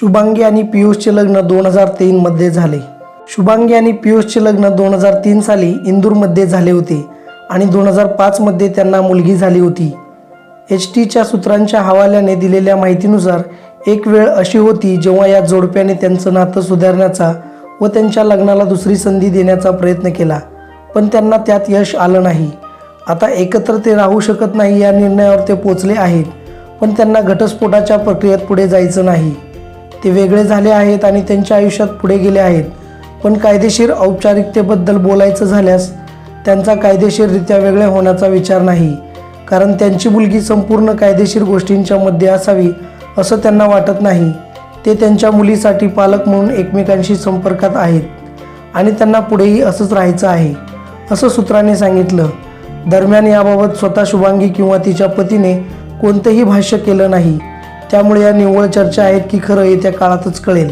शुभांगी आणि पियुषचे लग्न दोन हजार तीनमध्ये झाले. शुभांगी आणि पियुषचे लग्न दोन हजार तीन साली इंदूरमध्ये झाले होते आणि दोन हजार पाचमध्ये त्यांना मुलगी झाली होती. एच टीच्या सूत्रांच्या हवाल्याने दिलेल्या माहितीनुसार एक वेळ अशी होती जेव्हा या जोडप्याने त्यांचं नातं सुधारण्याचा व त्यांच्या लग्नाला दुसरी संधी देण्याचा प्रयत्न केला. पण त्यांना त्यात यश आलं नाही. आता एकत्र ते राहू शकत नाही या निर्णयावर ते पोचले आहेत. पण त्यांना घटस्फोटाच्या प्रक्रियेत पुढे जायचं नाही. ते वेगळे झाले आहेत आणि त्यांच्या आयुष्यात पुढे गेले आहेत. पण कायदेशीर औपचारिकतेबद्दल बोलायचं झाल्यास त्यांचा कायदेशीररित्या वेगळे होण्याचा विचार नाही. कारण त्यांची मुलगी संपूर्ण कायदेशीर गोष्टींच्या मध्ये असावी असं त्यांना वाटत नाही. ते त्यांच्या मुलीसाठी पालक म्हणून एकमेकांशी संपर्कात आहेत आणि त्यांना पुढेही असंच राहायचं आहे असं सूत्राने सांगितलं. दरम्यान याबाबत स्वतः शुभांगी किंवा तिच्या पतीने कोणतंही भाष्य केलं नाही. त्यामुळे या निव्वळ चर्चा आहेत की खरं येत्या काळातच कळेल.